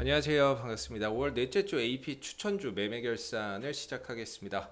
안녕하세요. 반갑습니다. 5월 넷째 주 AP 추천주 매매 결산을 시작하겠습니다.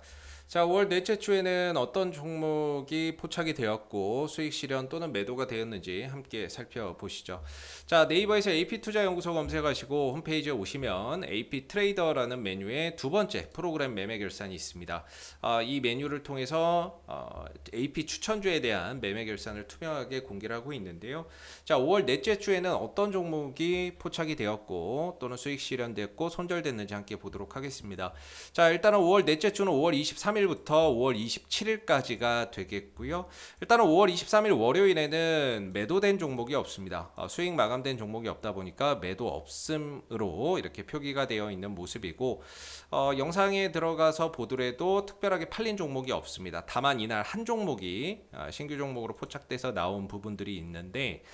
자, 5월 넷째 주에는 어떤 종목이 포착이 되었고 수익 실현 또는 매도가 되었는지 함께 살펴보시죠. 자, 네이버에서 AP 투자 연구소 검색하시고 홈페이지에 오시면 AP 트레이더라는 메뉴에 두 번째 프로그램 매매 결산이 있습니다. 아, 이 메뉴를 통해서 어, AP 추천주에 대한 매매 결산을 투명하게 공개를 하고 있는데요. 자, 5월 넷째 주에는 어떤 종목이 포착이 되었고 또는 수익 실현됐고 손절됐는지 함께 보도록 하겠습니다. 자, 일단은 5월 넷째 주는 5월 23일 부터 5월 27일까지가 되겠고요. 일단은 5월 23일 월요일에는 매도된 종목이 없습니다. 어, 수익 마감된 종목이 없다 보니까 매도 없음으로 이렇게 표기가 되어 있는 모습이고 어, 영상에 들어가서 보더라도 특별하게 팔린 종목이 없습니다. 다만 이날 한 종목이 아, 신규 종목으로 포착돼서 나온 부분들이 있는데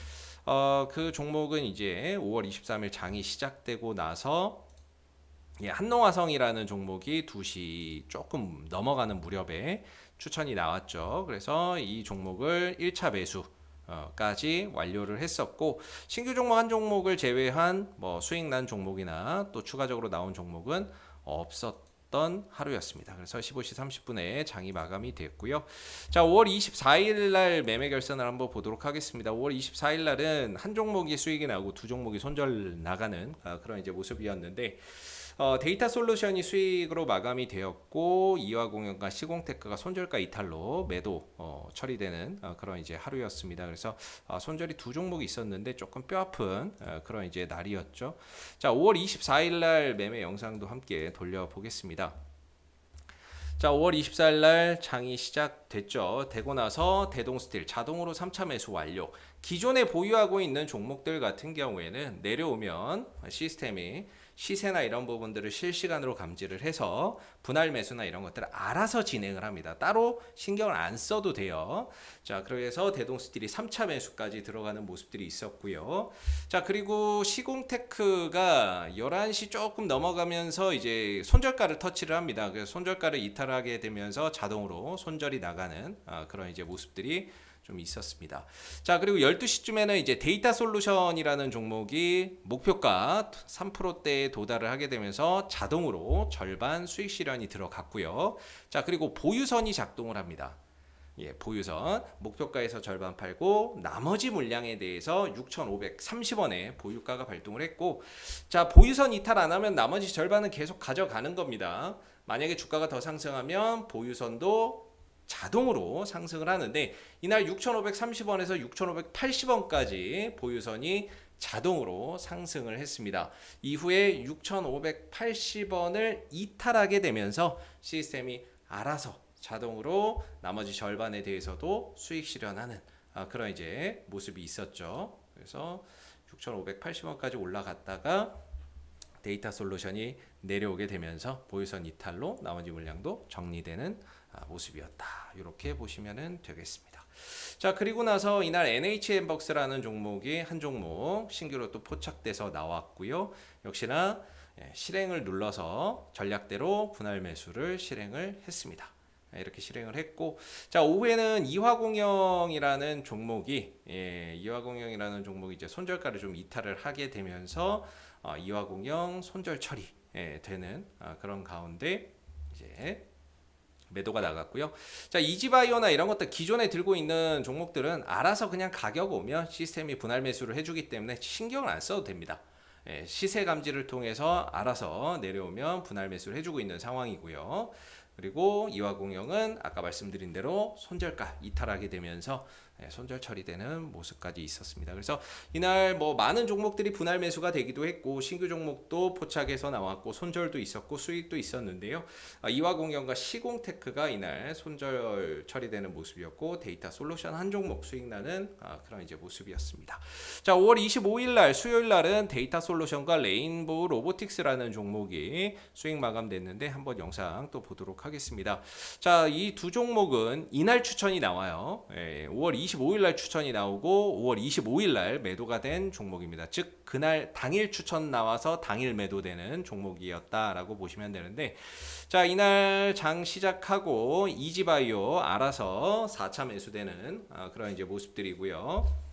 어, 그 종목은 이제 5월 23일 장이 시작되고 나서 예, 한농화성이라는 종목이 2시 조금 넘어가는 무렵에 추천이 나왔죠. 그래서 이 종목을 1차 매수 어, 까지 완료를 했었고 신규 종목 한 종목을 제외한 뭐 수익 난 종목이나 또 추가적으로 나온 종목은 없었던 하루였습니다. 그래서 15시 30분에 장이 마감이 됐고요. 자, 5월 24일 날 매매 결산을 한번 보도록 하겠습니다. 5월 24일 날은 한 종목이 수익이 나고 두 종목이 손절 나가는 아, 그런 이제 모습이었는데 어, 데이터 솔루션이 수익으로 마감이 되었고 이화 공연과 시공테크가 손절가 이탈로 매도 어, 처리되는 어, 그런 이제 하루였습니다. 그래서 어, 손절이 두 종목이 있었는데 조금 뼈아픈 어, 그런 이제 날이었죠. 자, 5월 24일 날 매매 영상도 함께 돌려보겠습니다. 자, 5월 24일 날 장이 시작 됐죠. 되고 나서 대동스틸 자동으로 3차 매수 완료. 기존에 보유하고 있는 종목들 같은 경우에는 내려오면 시스템이 시세나 이런 부분들을 실시간으로 감지를 해서 분할 매수나 이런 것들을 알아서 진행을 합니다. 따로 신경을 안 써도 돼요. 자, 그래서 대동스틸이 3차 매수까지 들어가는 모습들이 있었고요. 자, 그리고 시공테크가 11시 조금 넘어가면서 이제 손절가를 터치를 합니다. 그래서 손절가를 이탈하게 되면서 자동으로 손절이 나가 는 아, 그런 이제 모습들이 좀 있었습니다. 자, 그리고 12시쯤에는 이제 데이터 솔루션이라는 종목이 목표가 3%대에 도달을 하게 되면서 자동으로 절반 수익 실현이 들어갔고요. 자, 그리고 보유선이 작동을 합니다. 예, 보유선 목표가에서 절반 팔고 나머지 물량에 대해서 6,530원에 보유가가 발동을 했고 자, 보유선 이탈 안 하면 나머지 절반은 계속 가져가는 겁니다. 만약에 주가가 더 상승하면 보유선도 자동으로 상승을 하는데 이날 6,530원에서 6,580원까지 보유선이 자동으로 상승을 했습니다. 이후에 6,580원을 이탈하게 되면서 시스템이 알아서 자동으로 나머지 절반에 대해서도 수익 실현하는 아, 그런 이제 모습이 있었죠. 그래서 6,580원까지 올라갔다가 데이터 솔루션이 내려오게 되면서 보유선 이탈로 나머지 물량도 정리되는 아, 모습이었다. 이렇게 보시면 되겠습니다. 자 그리고 나서 이날 NHN벅스라는 종목이 한 종목 신규로 또 포착돼서 나왔고요. 역시나 예, 실행을 눌러서 전략대로 분할 매수를 실행을 했습니다. 예, 이렇게 실행을 했고 자 오후에는 이화공영이라는 종목이 예, 이화공영이라는 종목이 이제 손절가를 좀 이탈을 하게 되면서 어, 이화공영 손절 처리 예, 되는 아, 그런 가운데 이제 매도가 나갔고요. 자, 이지바이오나 이런 것들 기존에 들고 있는 종목들은 알아서 그냥 가격 오면 시스템이 분할 매수를 해주기 때문에 신경을 안 써도 됩니다. 예, 시세 감지를 통해서 알아서 내려오면 분할 매수를 해주고 있는 상황이고요. 그리고 이화공영은 아까 말씀드린 대로 손절가 이탈하게 되면서 예, 손절 처리되는 모습까지 있었습니다. 그래서 이날 뭐 많은 종목들이 분할 매수가 되기도 했고 신규 종목도 포착해서 나왔고 손절도 있었고 수익도 있었는데요. 아, 이화공영과 시공테크가 이날 손절 처리되는 모습이었고 데이터 솔루션 한 종목 수익 나는 아, 그런 이제 모습이었습니다. 자, 5월 25일 날 수요일 날은 데이터 솔루션과 레인보우 로보틱스라는 종목이 수익 마감됐는데 한번 영상 또 보도록 하겠습니다. 자, 이 두 종목은 이날 추천이 나와요. 예, 5월 25일 날 추천이 나오고 5월 25일 날 매도가 된 종목입니다. 즉 그날 당일 추천 나와서 당일 매도되는 종목이었다라고 보시면 되는데 자, 이날 장 시작하고 이지바이오 알아서 4차 매수되는 아, 그런 이제 모습들이고요.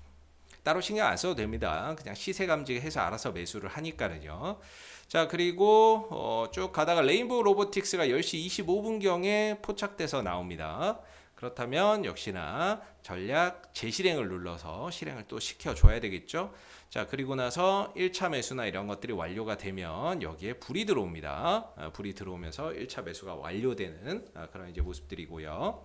따로 신경 안 써도 됩니다. 그냥 시세 감지해서 알아서 매수를 하니까는요. 자 그리고 어, 쭉 가다가 레인보우 로보틱스가 10시 25분경에 포착돼서 나옵니다. 그렇다면 역시나 전략 재실행을 눌러서 실행을 또 시켜줘야 되겠죠. 자 그리고 나서 1차 매수나 이런 것들이 완료가 되면 여기에 불이 들어옵니다. 아, 불이 들어오면서 1차 매수가 완료되는 아, 그런 이제 모습들이고요.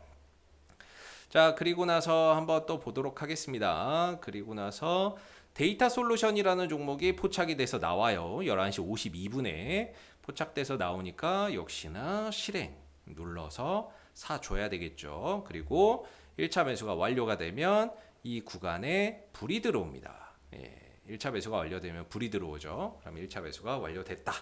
자 그리고 나서 한번 또 보도록 하겠습니다. 그리고 나서 데이터 솔루션이라는 종목이 포착이 돼서 나와요. 11시 52분에 포착돼서 나오니까 역시나 실행 눌러서 사줘야 되겠죠. 그리고 1차 매수가 완료가 되면 이 구간에 불이 들어옵니다. 예, 1차 매수가 완료되면 불이 들어오죠. 그럼 1차 매수가 완료됐다.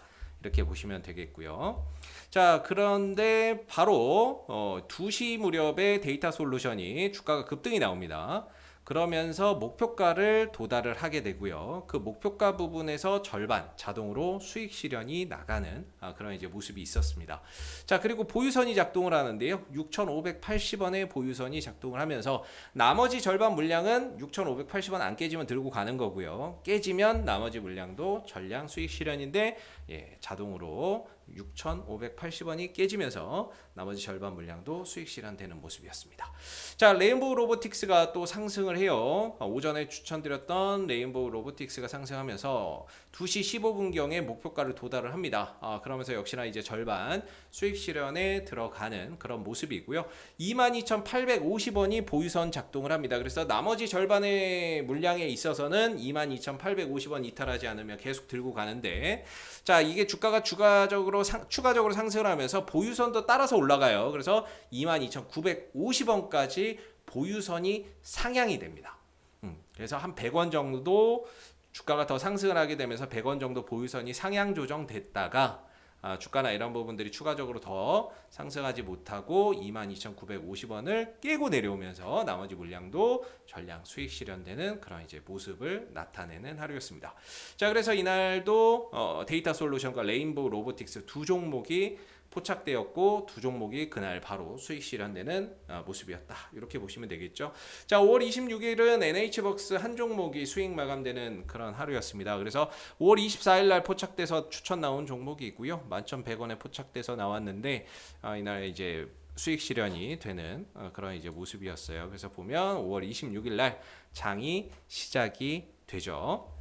이렇게 보시면 되겠고요. 자, 그런데 바로 어, 2시 무렵에 데이터 솔루션이 주가가 급등이 나옵니다. 그러면서 목표가를 도달을 하게 되고요. 그 목표가 부분에서 절반 자동으로 수익 실현이 나가는 아, 그런 이제 모습이 있었습니다. 자, 그리고 보유선이 작동을 하는데요. 6,580원의 보유선이 작동을 하면서 나머지 절반 물량은 6,580원 안 깨지면 들고 가는 거고요. 깨지면 나머지 물량도 전량 수익 실현인데 예, 자동으로 6,580원이 깨지면서 나머지 절반 물량도 수익 실현되는 모습이었습니다. 자, 레인보우 로보틱스가 또 상승을 해요. 아, 오전에 추천드렸던 레인보우 로보틱스가 상승하면서 2시 15분경에 목표가를 도달을 합니다. 아, 그러면서 역시나 이제 절반 수익 실현에 들어가는 그런 모습이고요. 22,850원이 보유선 작동을 합니다. 그래서 나머지 절반의 물량에 있어서는 22,850원 이탈하지 않으면 계속 들고 가는데 자, 이게 주가가 추가적으로 상, 추가적으로 상승을 하면서 보유선도 따라서 올라가요. 그래서 22,950원까지 보유선이 상향이 됩니다. 음, 그래서 한 100원 정도 주가가 더 상승을 하게 되면서 100원 정도 보유선이 상향 조정됐다가 아, 주가나 이런 부분들이 추가적으로 더 상승하지 못하고 22,950원을 깨고 내려오면서 나머지 물량도 전량 수익 실현되는 그런 이제 모습을 나타내는 하루였습니다. 자, 그래서 이날도 어, 데이터 솔루션과 레인보우 로보틱스 두 종목이 포착되었고 두 종목이 그날 바로 수익 실현되는 어, 모습이었다. 이렇게 보시면 되겠죠. 자, 5월 26일은 NH벅스 한 종목이 수익 마감되는 그런 하루였습니다. 그래서 5월 24일 날 포착돼서 추천 나온 종목이 있고요. 11,100원에 포착돼서 나왔는데 아, 이날 이제 수익 실현이 되는 어, 그런 이제 모습이었어요. 그래서 보면 5월 26일 날 장이 시작이 되죠.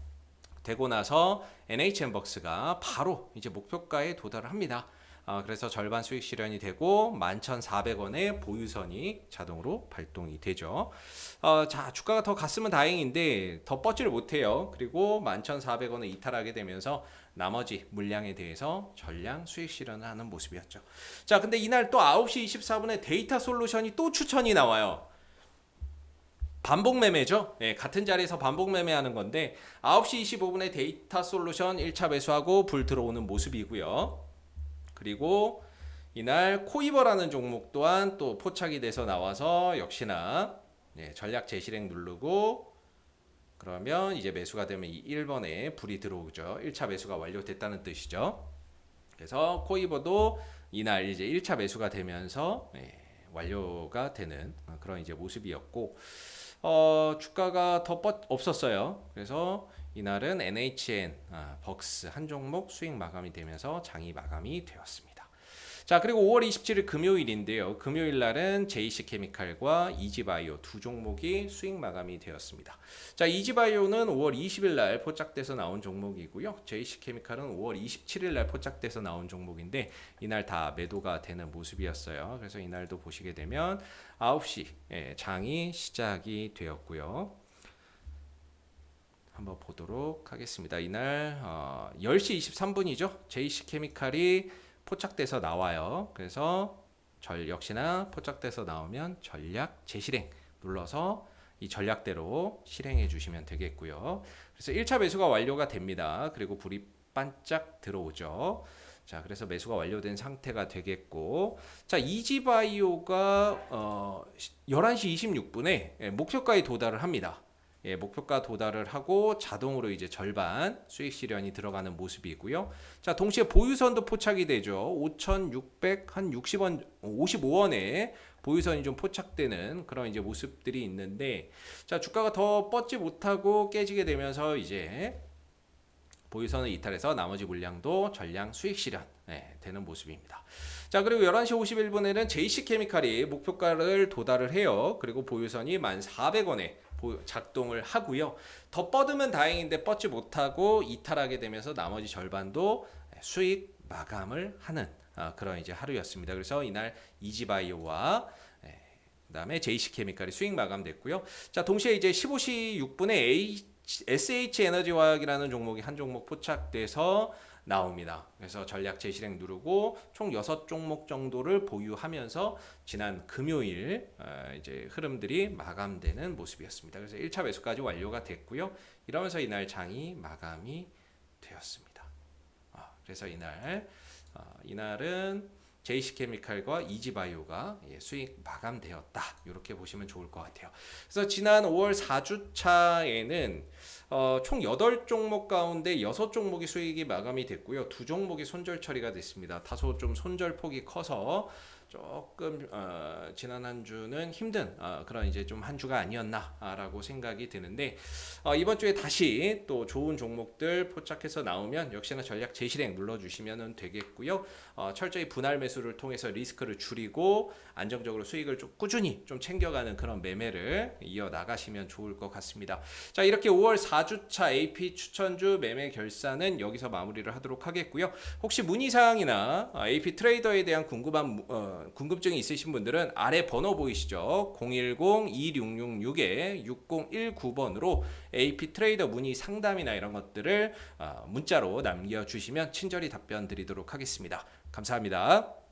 되고 나서 NHN벅스가 바로 이제 목표가에 도달을 합니다. 어, 그래서 절반 수익 실현이 되고 11,400원의 보유선이 자동으로 발동이 되죠. 어, 자, 주가가 더 갔으면 다행인데 더 뻗지를 못해요. 그리고 11,400원을 이탈하게 되면서 나머지 물량에 대해서 전량 수익 실현을 하는 모습이었죠. 자, 근데 이날 또 9시 24분에 데이터 솔루션이 또 추천이 나와요. 반복 매매죠. 예, 같은 자리에서 반복 매매하는 건데 9시 25분에 데이터 솔루션 1차 매수하고 불 들어오는 모습이고요. 그리고 이날 코이버라는 종목 또한 또 포착이 돼서 나와서 역시나 예, 전략 재실행 누르고 그러면 이제 매수가 되면 이 1번에 불이 들어오죠. 1차 매수가 완료됐다는 뜻이죠. 그래서 코이버도 이날 이제 1차 매수가 되면서 예, 완료가 되는 그런 이제 모습이었고 어, 주가가 더 뻗, 없었어요. 그래서 이날은 NHN 아, 벅스 한 종목 수익 마감이 되면서 장이 마감이 되었습니다. 자 그리고 5월 27일 금요일인데요. 금요일 날은 JC 케미칼과 이지바이오 두 종목이 수익 마감이 되었습니다. 자 이지바이오는 5월 20일 날 포착돼서 나온 종목이고요. JC 케미칼은 5월 27일 날 포착돼서 나온 종목인데 이날 다 매도가 되는 모습이었어요. 그래서 이날도 보시게 되면 9시 예, 장이 시작이 되었고요. 한번 보도록 하겠습니다. 이날 어, 10시 23분이죠. JC 케미칼이 포착돼서 나와요. 그래서 절 역시나 포착돼서 나오면 전략 재실행 눌러서 이 전략대로 실행해 주시면 되겠고요. 그래서 1차 매수가 완료가 됩니다. 그리고 불이 반짝 들어오죠. 자, 그래서 매수가 완료된 상태가 되겠고, 자, 이지바이오가 어, 11시 26분에 목표가에 도달을 합니다. 예, 목표가 도달을 하고 자동으로 이제 절반 수익 실현이 들어가는 모습이고요. 자, 동시에 보유선도 포착이 되죠. 5,600한 60원, 55원에 보유선이 좀 포착되는 그런 이제 모습들이 있는데 자, 주가가 더 뻗지 못하고 깨지게 되면서 이제 보유선을 이탈해서 나머지 물량도 전량 수익 실현 예, 되는 모습입니다. 자 그리고 11시 51분에는 JC케미칼이 목표가를 도달을 해요. 그리고 보유선이 1,400원에 작동을 하고요. 더 뻗으면 다행인데 뻗지 못하고 이탈하게 되면서 나머지 절반도 수익 마감을 하는 아, 그런 이제 하루였습니다. 그래서 이날 이지바이오와 예, 그다음에 JC케미칼이 수익 마감됐고요. 자 동시에 이제 15시 6분에 A SH 에너지화학이라는 종목이 한 종목 포착돼서 나옵니다. 그래서 전략 재실행 누르고 총 6종목 정도를 보유하면서 지난 금요일 어, 이제 흐름들이 마감되는 모습이었습니다. 그래서 1차 매수까지 완료가 됐고요. 이러면서 이날 장이 마감이 되었습니다. 아, 그래서 이날 어, 이날은 JC케미칼과 이지바이오가 예, 수익 마감되었다. 이렇게 보시면 좋을 것 같아요. 그래서 지난 5월 4주차에는 어, 총 8종목 가운데 6종목이 수익이 마감이 됐고요. 두 종목이 손절 처리가 됐습니다. 다소 좀 손절 폭이 커서 조금 어, 지난 한 주는 힘든 어, 그런 이제 좀 한 주가 아니었나라고 생각이 드는데 어, 이번 주에 다시 또 좋은 종목들 포착해서 나오면 역시나 전략 재실행 눌러주시면 되겠고요. 어, 철저히 분할 매수를 통해서 리스크를 줄이고 안정적으로 수익을 좀 꾸준히 좀 챙겨가는 그런 매매를 이어 나가시면 좋을 것 같습니다. 자 이렇게 5월 4주차 AP 추천주 매매 결산은 여기서 마무리를 하도록 하겠고요. 혹시 문의 사항이나 어, AP 트레이더에 대한 궁금한 어, 궁금증이 있으신 분들은 아래 번호 보이시죠? 010-2666-6019번으로 AP 트레이더 문의 상담이나 이런 것들을 어, 문자로 남겨주시면 친절히 답변 드리도록 하겠습니다. 감사합니다.